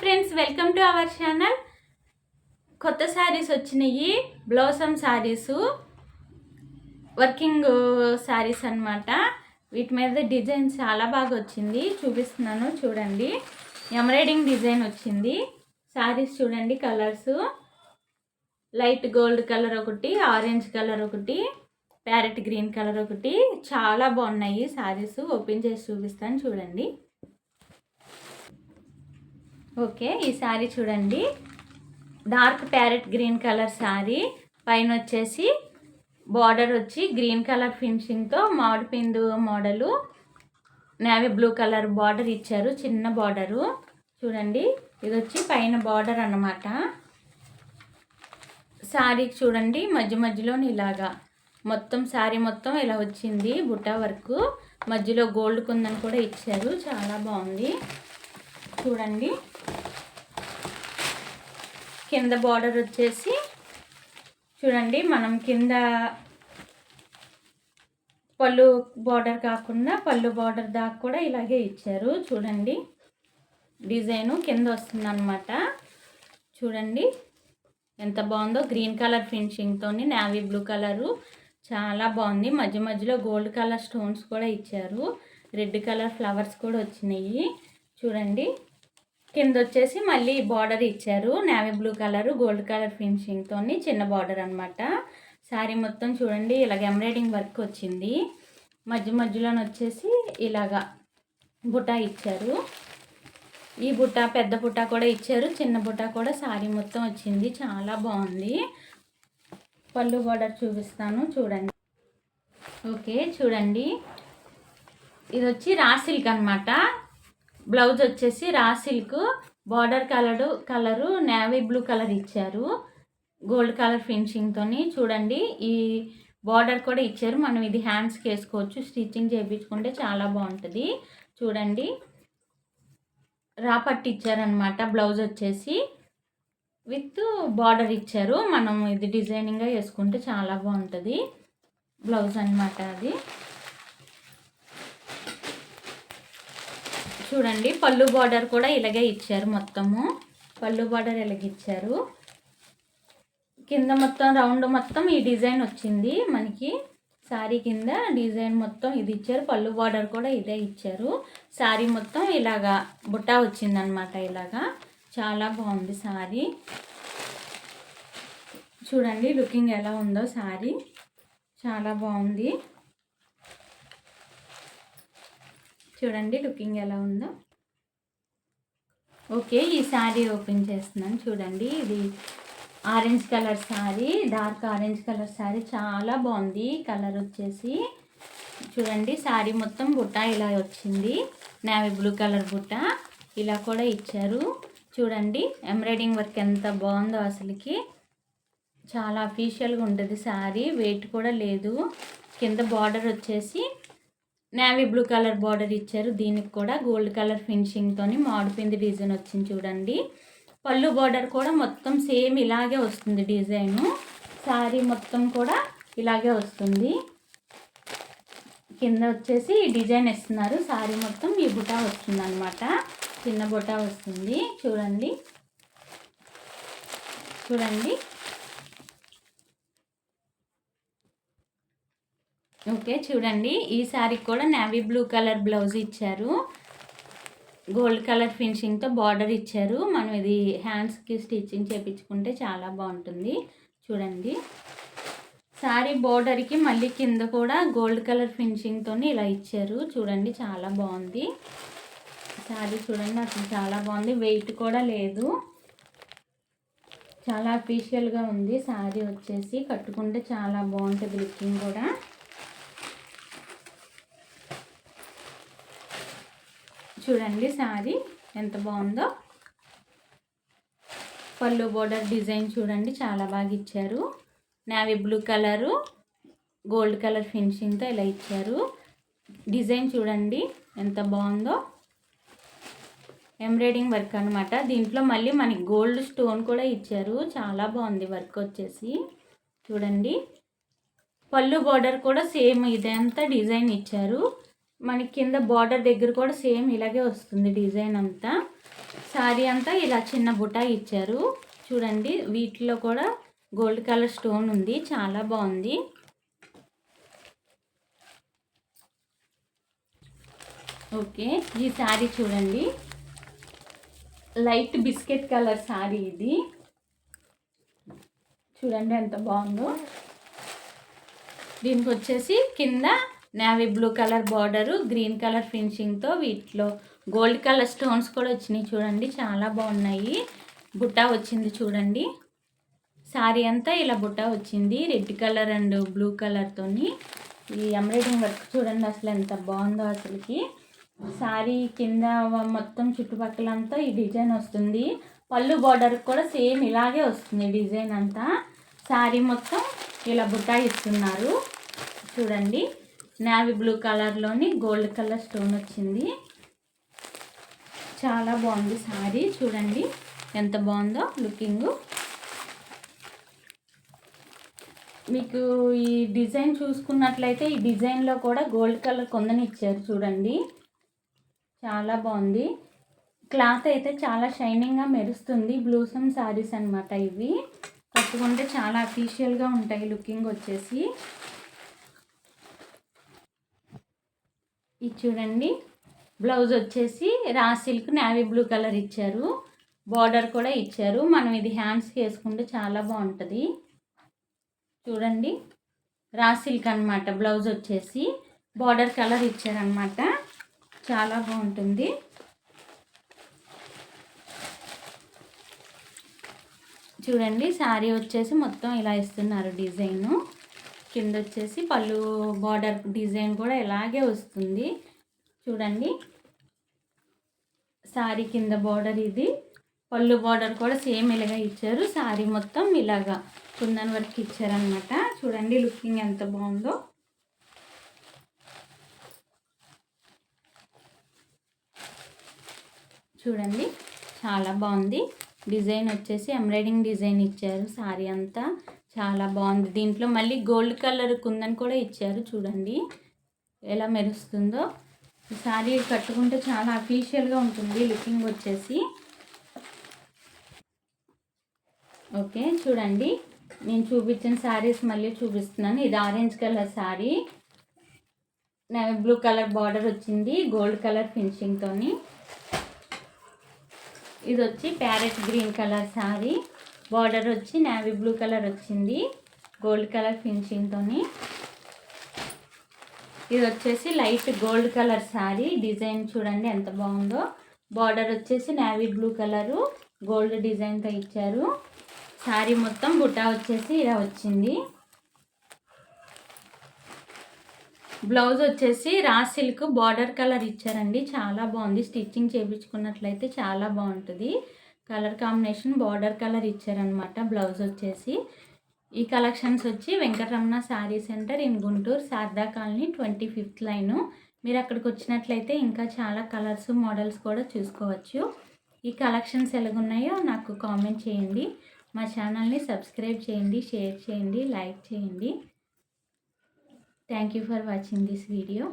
Friends welcome to our channel కొత్త శారీస్ వచ్చినాయి. Blossom saris working saris అన్నమాట. వీటి మీద డిజైన్ చాలా బాగా వచ్చింది. చూపిస్తున్నాను చూడండి. ఎంబ్రాయిడింగ్ డిజైన్ వచ్చింది. శారీస్ చూడండి కలర్స్ లైట్ గోల్డ్ కలర్ ఒకటి ఆరెంజ్ కలర్ ఒకటి ప్యారెట్ గ్రీన్ కలర్ ఒకటి. చాలా బాగున్నాయి శారీస్ ఓపెన్ చేసి చూపిస్తాను చూడండి. ఓకే ఈ శారీ చూడండి. Dark parrot green colour saree పైన వచ్చేసి బార్డర్ వచ్చి గ్రీన్ కలర్ ఫినిషింగ్తో మామిడి పిందు model. Navy blue colour border ఇచ్చారు చిన్న బార్డరు. చూడండి ఇది వచ్చి పైన బార్డర్ అన్నమాట. శారీకి చూడండి మధ్య మధ్యలో ఇలాగా. మొత్తం శారీ మొత్తం ఇలా వచ్చింది బుట్టా వర్క్. మధ్యలో గోల్డ్ కుందని కూడా ఇచ్చారు చాలా బాగుంది. చూడండి. కింద బార్డర్ వచ్చేసి చూడండి మనం కింద పళ్ళు బార్డర్ కాకుండా పళ్ళు బార్డర్ దాకా కూడా ఇలాగే ఇచ్చారు. చూడండి డిజైను కింద వస్తుందన్నమాట. చూడండి ఎంత బాగుందో గ్రీన్ కలర్ ఫినిషింగ్తో నావీ బ్లూ కలరు. చాలా బాగుంది. మధ్య మధ్యలో గోల్డ్ కలర్ స్టోన్స్ కూడా ఇచ్చారు. రెడ్ కలర్ ఫ్లవర్స్ కూడా వచ్చినాయి. చూడండి కింద వచ్చేసి మళ్ళీ బార్డర్ ఇచ్చారు. Navy blue colour gold colour ఫినిషింగ్తో చిన్న బార్డర్ అనమాట శారీ మొత్తం చూడండి ఇలాగ ఎంబ్రాయిడింగ్ వర్క్ వచ్చింది. మధ్య మధ్యలో వచ్చేసి ఇలాగా బుటా ఇచ్చారు. ఈ బుట్ట పెద్ద బుట్ట కూడా ఇచ్చారు చిన్న బుట్ట కూడా శారీ మొత్తం వచ్చింది. చాలా బాగుంది. పళ్ళు బార్డర్ చూపిస్తాను చూడండి. ఓకే చూడండి. ఇది వచ్చి రాసిల్క్ అనమాట బ్లౌజ్ వచ్చేసి raw silk border colour colour navy blue colour ఇచ్చారు. గోల్డ్ కలర్ ఫినిషింగ్తో చూడండి. ఈ బార్డర్ కూడా ఇచ్చారు. మనం ఇది హ్యాండ్స్కి వేసుకోవచ్చు. స్టిచ్చింగ్ చేయించుకుంటే చాలా బాగుంటుంది. చూడండి. రాపట్టి ఇచ్చారనమాట బ్లౌజ్ వచ్చేసి విత్ బార్డర్ ఇచ్చారు. మనం ఇది డిజైనింగ్గా వేసుకుంటే చాలా బాగుంటుంది. బ్లౌజ్ అనమాట అది. చూడండి పళ్ళు బార్డర్ కూడా ఇలాగే ఇచ్చారు మొత్తము. పళ్ళు బార్డర్ ఇలాగ ఇచ్చారు? కింద మొత్తం రౌండ్ మొత్తం ఈ డిజైన్ వచ్చింది మనకి. శారీ కింద డిజైన్ మొత్తం ఇది ఇచ్చారు పళ్ళు బార్డర్ కూడా ఇదే ఇచ్చారు. శారీ మొత్తం ఇలాగా బుట్టా వచ్చిందనమాట ఇలాగా. చాలా బాగుంది శారీ చూడండి లుకింగ్ ఎలా ఉందో శారీ చాలా బాగుంది. చూడండి లుకింగ్ ఎలా ఉందో. ఓకే ఈ శారీ ఓపెన్ చేస్తున్నాను చూడండి. ఇది orange colour saree dark orange colour saree చాలా బాగుంది కలర్ వచ్చేసి. చూడండి శారీ మొత్తం బుట్ట ఇలా వచ్చింది. నావి బ్లూ కలర్ బుట్ట ఇలా కూడా ఇచ్చారు. చూడండి ఎంబ్రాయిడింగ్ వర్క్ ఎంత బాగుందో అసలుకి. చాలా అఫీషియల్గా ఉంటుంది శారీ వెయిట్ కూడా లేదు. కింద బార్డర్ వచ్చేసి నేవీ బ్లూ కలర్ బార్డర్ ఇచ్చారు. దీనికి కూడా గోల్డ్ కలర్ ఫినిషింగ్తో మాడిపోయింది డిజైన్ వచ్చింది చూడండి. పళ్ళు బార్డర్ కూడా మొత్తం సేమ్ ఇలాగే వస్తుంది డిజైను శారీ మొత్తం కూడా ఇలాగే వస్తుంది. కింద వచ్చేసి డిజైన్ ఇస్తున్నారు. శారీ మొత్తం ఈ బుటా వస్తుంది అనమాట చిన్న బుటా వస్తుంది. చూడండి. చూడండి. ఓకే చూడండి. ఈ శారీకి కూడా నావీ బ్లూ కలర్ బ్లౌజ్ ఇచ్చారు. గోల్డ్ కలర్ ఫినిషింగ్తో బార్డర్ ఇచ్చారు. మనం ఇది హ్యాండ్స్కి స్టిచ్చింగ్ చేయించుకుంటే చాలా బాగుంటుంది. చూడండి. శారీ బార్డర్కి మళ్ళీ కింద కూడా గోల్డ్ కలర్ ఫినిషింగ్తో ఇలా ఇచ్చారు. చూడండి చాలా బాగుంది. శారీ చూడండి అసలు చాలా బాగుంది. వెయిట్ కూడా లేదు. చాలా అఫీషియల్గా ఉంది. శారీ వచ్చేసి కట్టుకుంటే చాలా బాగుంటుంది లుకింగ్ కూడా. చూడండి శారీ ఎంత బాగుందో. పళ్ళు బోర్డర్ డిజైన్ చూడండి చాలా బాగా ఇచ్చారు. Navy blue colour gold colour ఫినిషింగ్తో ఇలా ఇచ్చారు. డిజైన్ చూడండి ఎంత బాగుందో. ఎంబ్రాయిడింగ్ వర్క్ అనమాట దీంట్లో మళ్ళీ మనకి గోల్డ్ స్టోన్ కూడా ఇచ్చారు. చాలా బాగుంది వర్క్ వచ్చేసి. చూడండి. పళ్ళు బార్డర్ కూడా సేమ్ ఇదంతా డిజైన్ ఇచ్చారు. మనకి కింద బార్డర్ దగ్గర కూడా సేమ్ ఇలాగే వస్తుంది డిజైన్ అంతా. శారీ అంతా ఇలా చిన్న బుటా ఇచ్చారు. చూడండి వీటిలో కూడా గోల్డ్ కలర్ స్టోన్ ఉంది. చాలా బాగుంది. ఓకే ఈ శారీ చూడండి. లైట్ బిస్కెట్ కలర్ శారీ ఇది. చూడండి ఎంత బాగుందో. దీనికి వచ్చేసి కింద navy blue colour border green colour ఫినిషింగ్తో వీటిలో గోల్డ్ కలర్ స్టోన్స్ కూడా వచ్చినాయి చూడండి చాలా బాగున్నాయి. బుట్ట వచ్చింది చూడండి. శారీ అంతా ఇలా బుట్ట వచ్చింది రెడ్ కలర్ అండ్ బ్లూ కలర్తో ఈ ఎంబ్రాయిడింగ్ వర్క్ చూడండి అసలు ఎంత బాగుందో అసలుకి. శారీ కింద మొత్తం చుట్టుపక్కలంతా ఈ డిజైన్ వస్తుంది. పళ్ళు బార్డర్ కూడా సేమ్ ఇలాగే వస్తుంది డిజైన్ అంతా. శారీ మొత్తం ఇలా బుట్టా ఇస్తున్నారు. చూడండి. నావీ బ్లూ కలర్లోని గోల్డ్ కలర్ స్టోన్ వచ్చింది. చాలా బాగుంది శారీ చూడండి ఎంత బాగుందో లుకింగ్. మీకు ఈ డిజైన్ చూసుకున్నట్లయితే ఈ డిజైన్లో కూడా గోల్డ్ కలర్ కొందని ఇచ్చారు చూడండి. చాలా బాగుంది. క్లాత్ అయితే చాలా షైనింగ్గా మెరుస్తుంది. బ్లూసమ్ శారీస్ అనమాట ఇవి. కట్టుకుంటే చాలా అఫీషియల్గా ఉంటాయి లుకింగ్ వచ్చేసి. ఇది చూడండి. బ్లౌజ్ వచ్చేసి raw silk navy blue colour ఇచ్చారు. బార్డర్ కూడా ఇచ్చారు. మనం ఇది హ్యాండ్స్కి వేసుకుంటే చాలా బాగుంటుంది. చూడండి. రా సిల్క్ అనమాట బ్లౌజ్ వచ్చేసి. బార్డర్ కలర్ ఇచ్చారనమాట చాలా బాగుంటుంది. చూడండి శారీ వచ్చేసి మొత్తం ఇలా ఇస్తున్నారు డిజైను. కింద వచ్చేసి పళ్ళు బార్డర్ డిజైన్ కూడా ఇలాగే వస్తుంది. చూడండి. శారీ కింద బార్డర్ ఇది. పళ్ళు బార్డర్ కూడా సేమ్ ఇలాగా ఇచ్చారు. శారీ మొత్తం ఇలాగా కుందన్ వర్క్ ఇచ్చారనమాట చూడండి లుకింగ్ ఎంత బాగుందో. చూడండి. చాలా బాగుంది. డిజైన్ వచ్చేసి ఎంబ్రాయిడింగ్ డిజైన్ ఇచ్చారు. శారీ అంతా చాలా బాగుంది. దీంట్లో మళ్ళీ గోల్డ్ కలర్ కుందని కూడా ఇచ్చారు చూడండి. ఎలా మెరుస్తుందో. ఈ శారీ కట్టుకుంటే చాలా అఫీషియల్గా ఉంటుంది. లుకింగ్ వచ్చేసి. ఓకే చూడండి. నేను చూపించిన శారీస్ మళ్ళీ చూపిస్తున్నాను. ఇది orange colour saree blue colour border వచ్చింది. గోల్డ్ కలర్ ఫినిషింగ్తో ఇది వచ్చి parrot green colour saree border వచ్చి నావీ బ్లూ కలర్ వచ్చింది. గోల్డ్ కలర్ ఫినిషింగ్తో ఇది వచ్చేసి light gold colour saree. Design చూడండి ఎంత బాగుందో. బార్డర్ వచ్చేసి నావీ బ్లూ కలరు. గోల్డ్ డిజైన్తో ఇచ్చారు. శారీ మొత్తం బుట్టా వచ్చేసి ఇలా వచ్చింది. బ్లౌజ్ వచ్చేసి రా సిల్క్ బార్డర్ కలర్ ఇచ్చారండి. చాలా బాగుంది. స్టిచ్చింగ్ చేయించుకున్నట్లయితే చాలా బాగుంటుంది. కలర్ కాంబినేషన్ బార్డర్ కలర్ ఇచ్చారనమాట బ్లౌజ్ వచ్చేసి ఈ కలెక్షన్స్ వచ్చి Venkataramana saree centre in Guntur Sharada colony twenty fifth line. మీరు అక్కడికి వచ్చినట్లయితే ఇంకా చాలా కలర్స్ మోడల్స్ కూడా చూసుకోవచ్చు. ఈ కలెక్షన్స్ ఎలాగున్నాయో నాకు కామెంట్ చేయండి. మా ఛానల్ని సబ్స్క్రైబ్ చేయండి షేర్ చేయండి లైక్ చేయండి. Thank you for watching this video.